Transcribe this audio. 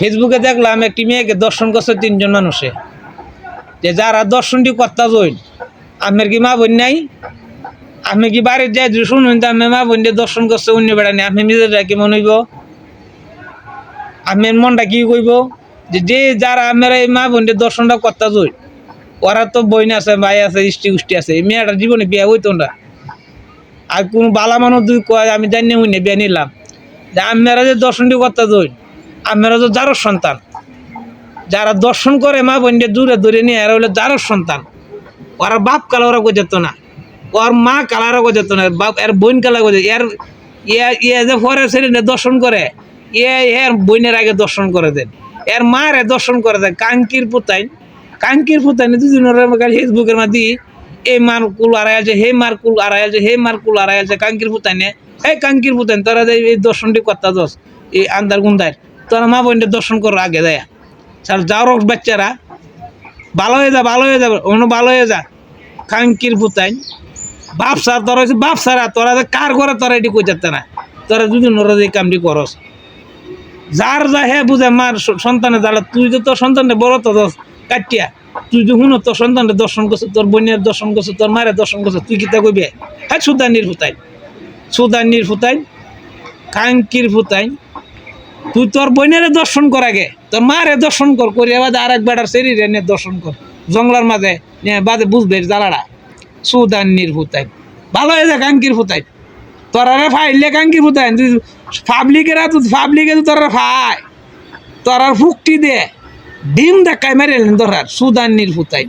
ফেসবুকে দেখলাম একটি মেয়েকে দর্শন করছে তিনজন মানুষে। যে যারা দর্শনটি কর্তা জইন আপনার কি মা বোন নাই? আপনি কি বাড়ির যাই শুনুন আপনি মা বোন দর্শন করছে, অন্য বেড়ানি আপনি নিজেরা কি মনে হইব? আপনার মনটা কি কইব? যে যে যারা আপনারা এই মা বোনদের দর্শনটা কর্তা জইন ওরা তো বইন আছে, ভাই আছে ইষ্টি উষ্টি আছে, এই মেয়েটার জীবনে বিয়া হইতো না। আর কোনো বালা মানুষ দুই কয়, আমি জানি হই না বিয়া নিলাম। যে আপনারা যে দর্শনটি কর্তা জইন আপনারা তো যারও সন্তান। যারা দর্শন করে, মা বোনদের দূরে দূরে নিয়ে, এরা হলো যারও সন্তান। ওরা বাপ কালা ওরা যেত না। ওর মা কালারা যেত না। বাপ, এর বোন কালা গো এর ইয়ে যে পরে ছেলে দর্শন করে ইয়ে এর বোনের আগে দর্শন করে দেন। এর মারে দর্শন করে দেন। কাঙ্কির পুতাইন কাঙ্কির পুতাইন দুদিন ফেসবুকের মাঝে এই মার কুল আড়াই আছে হে মার কুল আড়াই আছে হে মার কুল আড়াই আছে কাঙ্কির পুতাইনে হে কাঙ্কির পুতাইন তোরা যে এই দর্শনটি করতা দোষ, এই আন্দার গুন্দার তোরা মা বোনদের দর্শন করো আগে দেয়া। স্যার যাও বাচ্চারা, ভালো হয়ে যা, ভালো হয়ে যাবে অন্য ভালো হয়ে যা। কাঙ্কির পুতাইন বাপ স্যার তোরা বাপ সারা, তোরা যে কার ঘরে তোরা এটি কই যাচ্ছে না। তোরা যদি নোরা এই কামটি করস। যার যা হে বুঝে, মার সন্তানে জ্বালা, তুই তো তোর সন্তানে বড় তো দোষ, কাটিয়া। তুই যে শুনো, তোর সন্তানের দর্শন করছে, তোর বোনের দর্শন করছে, তোর মায়ের দর্শন করছে, তুই কিতা কইবে? হ্যাঁ সুদানির ফুতাই সুদানির ফুতাই কাঙ্কির ফুতাই তুই তোর বোনের দর্শন কর আগে, তোর মারে দর্শন কর করি এবার আর এক বেটার শরীরে নিয়ে দর্শন কর, জঙ্গলার মাঝে নিয়ে বাদে বুঝবে জ্বালাটা সুদানির ফুতাই ভালো হয়ে যায় কাঙ্কির ফুতাই তোরা ফাইলে কাঙ্কির ফুতাই তুই পাবলিকেরা তো পাবলিকে তো তোরা ফাই তোরার ফুকটি দে। ডিম দেখায় মেরে তোরার সুদানির ফুতাই